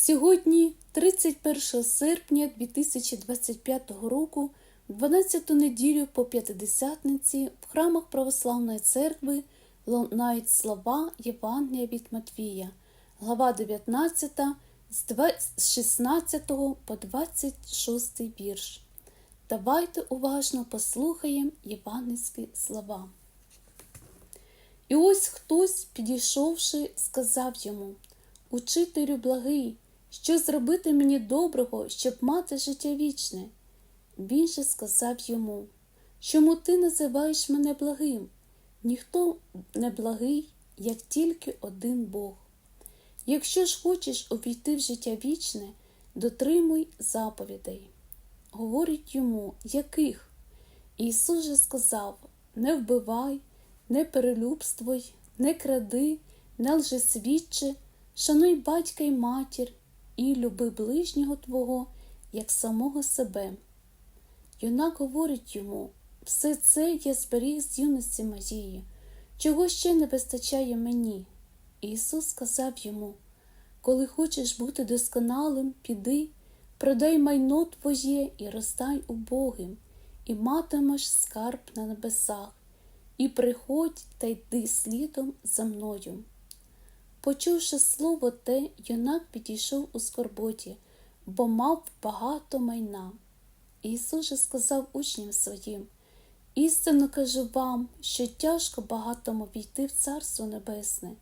Сьогодні, 31 серпня 2025 року, 12 неділю по П'ятидесятниці в храмах Православної церкви лунають слова Євангелія від Матвія, глава 19 з з 16 по 26 вірш. Давайте уважно послухаємо євангельські слова. І ось хтось, підійшовши, сказав йому Учителю благий, що зробити мені доброго, щоб мати життя вічне? Він же сказав йому, чому ти називаєш мене благим? Ніхто не благий, як тільки один Бог. Якщо ж хочеш увійти в життя вічне, дотримуй заповідей. Говорить йому, яких? Ісус же сказав: Не вбивай, не перелюбствуй, не кради, не лжесвідчи, шануй батька й матір, і люби ближнього твого, як самого себе. Юнак говорить йому, все це я зберіг з юності моєї, чого ще не вистачає мені. Ісус сказав йому, коли хочеш бути досконалим, піди, продай майно твоє і роздай убогим, і матимеш скарб на небесах, і приходь та йди слідом за мною. Почувши слово те, юнак підійшов у скорботі, бо мав багато майна. Ісус же сказав учням своїм, істинно кажу вам, що тяжко багатому війти в Царство Небесне,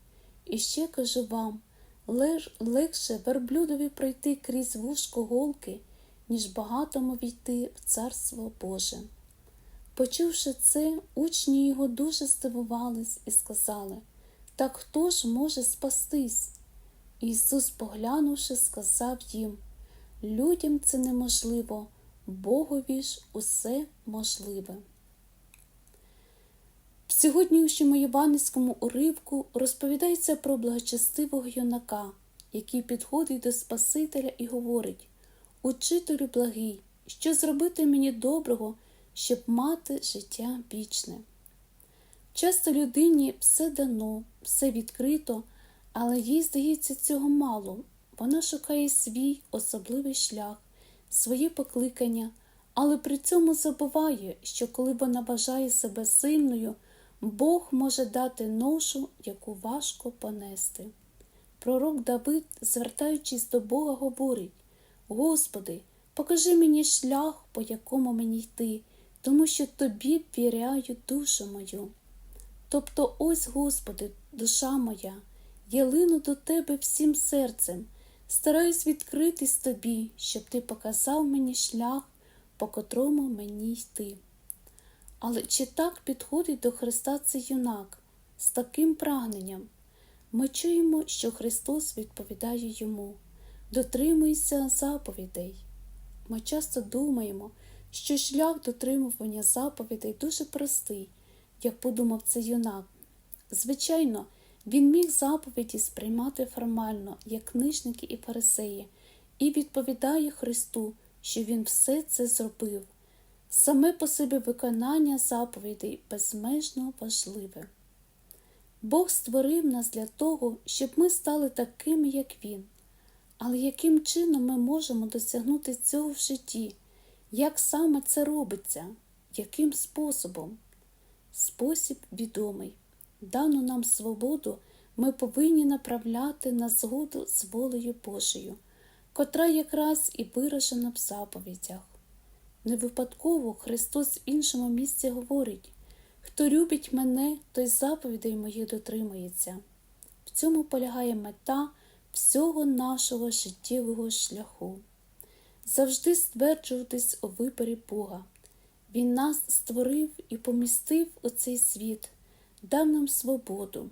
і ще кажу вам, легше верблюдові пройти крізь вушко голки, ніж багатому війти в Царство Боже. Почувши це, учні його дуже здивувались і сказали, так хто ж може спастись? Ісус, поглянувши, сказав їм, людям це неможливо, Богові ж усе можливе. В сьогоднішньому євангельському уривку розповідається про благочестивого юнака, який підходить до Спасителя і говорить Учителю благий, що зробити мені доброго, щоб мати життя вічне. Часто людині все дано, все відкрито, але їй здається цього мало. Вона шукає свій особливий шлях, своє покликання, але при цьому забуває, що коли вона бажає себе сильною, Бог може дати ношу, яку важко понести. Пророк Давид, звертаючись до Бога, говорить: Господи, покажи мені шлях, по якому мені йти, тому що тобі віряю душу мою. Тобто, ось, Господи, душа моя, я лину до Тебе всім серцем, стараюсь відкритись Тобі, щоб Ти показав мені шлях, по котрому мені йти. Але чи так підходить до Христа цей юнак з таким прагненням? Ми чуємо, що Христос відповідає йому дотримуйся заповідей. Ми часто думаємо, що шлях дотримування заповідей дуже простий, як подумав цей юнак. Звичайно, він міг заповіді сприймати формально, як книжники і фарисеї, і відповідає Христу, що Він все це зробив. Саме по собі виконання заповідей безмежно важливе. Бог створив нас для того, щоб ми стали такими, як Він. Але яким чином ми можемо досягнути цього в житті? Як саме це робиться? Яким способом? Спосіб відомий. Дану нам свободу ми повинні направляти на згоду з волею Божою, котра якраз і виражена в заповідях. Не випадково Христос в іншому місці говорить хто любить мене, той заповідей моїх дотримується. В цьому полягає мета всього нашого життєвого шляху. Завжди стверджуватись у виборі Бога. Він нас створив і помістив у цей світ, дав нам свободу,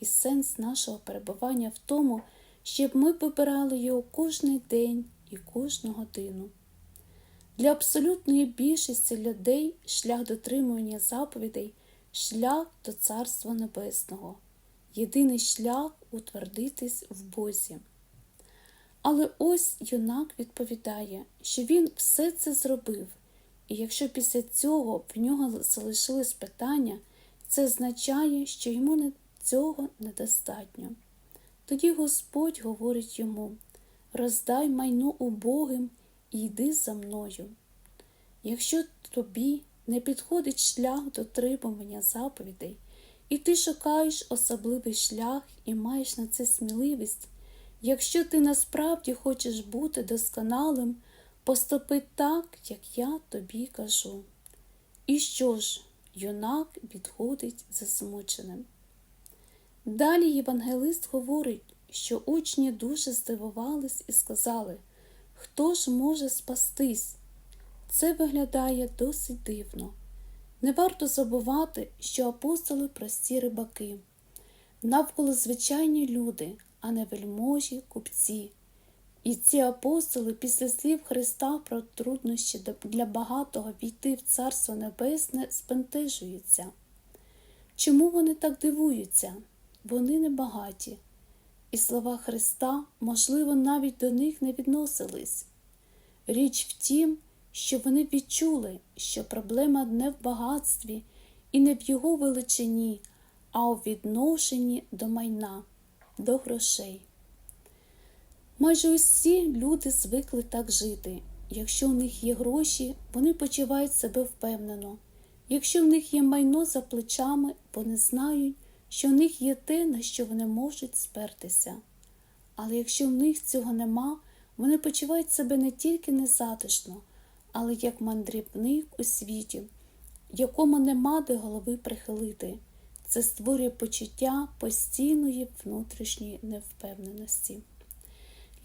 і сенс нашого перебування в тому, щоб ми вибирали його кожний день і кожну годину. Для абсолютної більшості людей шлях дотримування заповідей шлях до Царства Небесного, єдиний шлях утвердитись в Бозі. Але ось юнак відповідає, що він все це зробив, і якщо після цього в нього залишились питання, це означає, що йому цього недостатньо. Тоді Господь говорить йому: роздай майно убогим і йди за мною. Якщо тобі не підходить шлях дотримування заповідей, і ти шукаєш особливий шлях і маєш на це сміливість, якщо ти насправді хочеш бути досконалим, поступи так, як я тобі кажу. І що ж, юнак відходить засмученим. Далі євангелист говорить, що учні дуже здивувались і сказали, хто ж може спастись? Це виглядає досить дивно. Не варто забувати, що апостоли прості рибаки, навколо звичайні люди, а не вельможі, купці. І ці апостоли після слів Христа про труднощі для багатого війти в Царство Небесне спентежуються. Чому вони так дивуються? Вони небагаті, і слова Христа, можливо, навіть до них не відносились. Річ в тім, що вони відчули, що проблема не в багатстві і не в його величині, а у відношенні до майна, до грошей. Майже усі люди звикли так жити. Якщо в них є гроші, вони почувають себе впевнено. Якщо в них є майно за плечами, вони знають, що в них є те, на що вони можуть спертися. Але якщо в них цього нема, вони почувають себе не тільки незатишно, але як мандрівник у світі, якому нема де голови прихилити. Це створює почуття постійної внутрішньої невпевненості.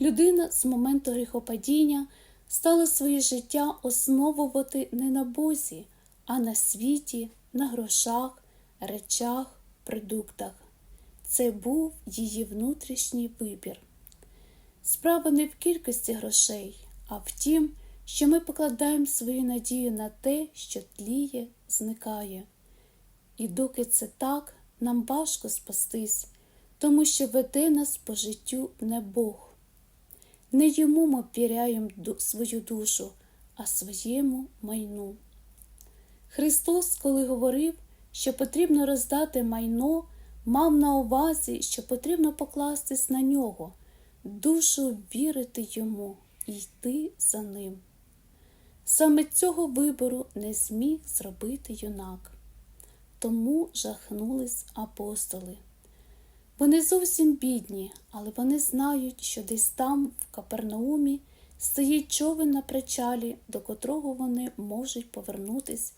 Людина з моменту гріхопадіння стала своє життя основувати не на Бозі, а на світі, на грошах, речах, продуктах. Це був її внутрішній вибір. Справа не в кількості грошей, а в тім, що ми покладаємо свою надію на те, що тліє, зникає. І доки це так, нам важко спастись, тому що веде нас по життю не Бог. Не йому ми ввіряємо свою душу, а своєму майну. Христос, коли говорив, що потрібно роздати майно, мав на увазі, що потрібно покластись на нього, душу вірити йому і йти за ним. Саме цього вибору не зміг зробити юнак, тому жахнулись апостоли. Вони зовсім бідні, але вони знають, що десь там, в Капернаумі, стоїть човен на причалі, до котрого вони можуть повернутись,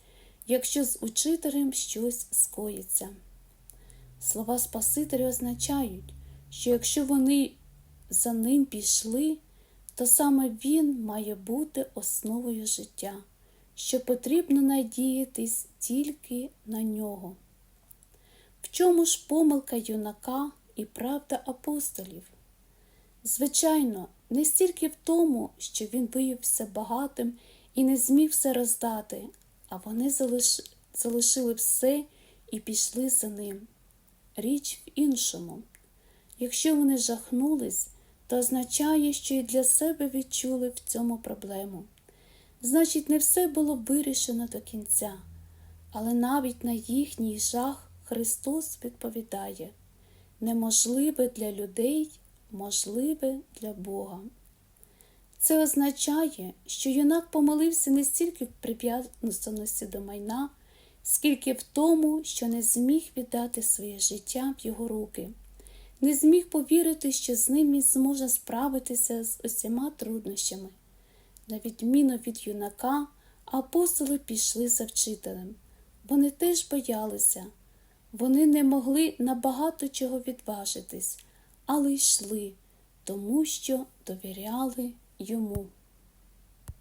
якщо з учителем щось скоїться. Слова Спасителя означають, що якщо вони за ним пішли, то саме він має бути основою життя, що потрібно надіятись тільки на нього. Чому ж помилка юнака і правда апостолів? Звичайно, не стільки в тому, що він виявився багатим і не зміг все роздати, а вони залиш... залишили все і пішли за ним. Річ в іншому. Якщо вони жахнулись, то означає, що і для себе відчули в цьому проблему. Значить, не все було вирішено до кінця, але навіть на їхній жах Христос відповідає неможливе для людей, можливе для Бога. Це означає, що юнак помолився не стільки в прив'язаності до майна, скільки в тому, що не зміг віддати своє життя в його руки, не зміг повірити, що з ним він зможе справитися з усіма труднощами. На відміну від юнака, апостоли пішли за вчителем. Вони теж боялися. Вони не могли на багато чого відважитись, але йшли, тому що довіряли йому.